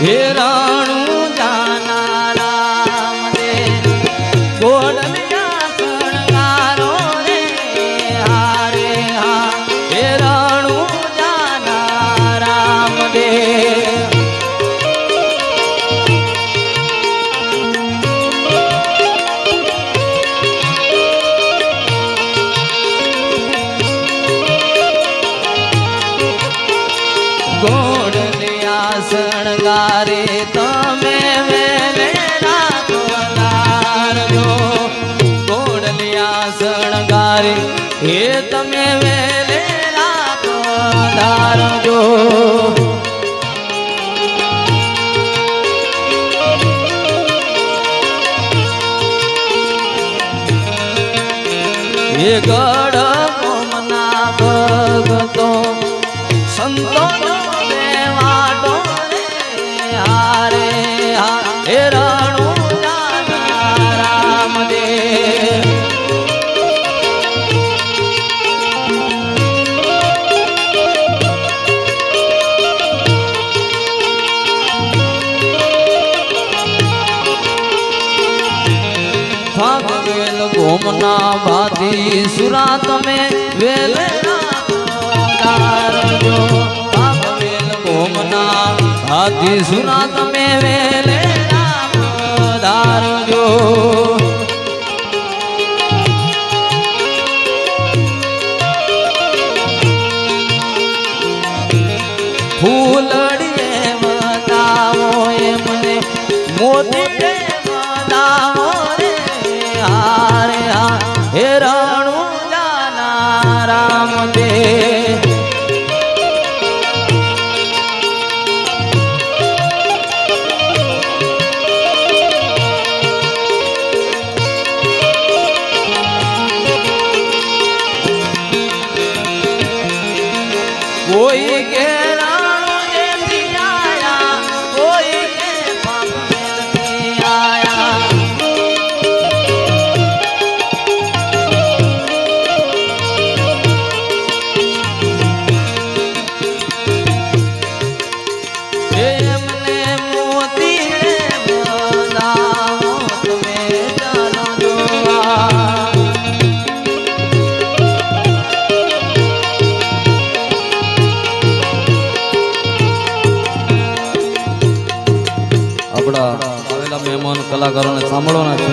હે અંગારે તમે વેલે રાખો અંગારજો ગોડલિયા શણગારે એ તમે વેલે રાખો અંગારજો એ ગળ ઓમના બાધી સુરા તમે ઓમના બાધી સુરા તમે વેલે ધારજો ફૂલડીએ બતાવો એ મને મોતી મહેમાન કલાકારોને સાંભળવાના છે.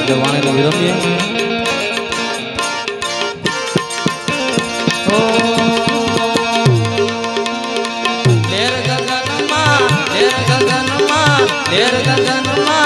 એટલે વાણીને વિરમીએ. ગગનમાં ગગનમાં.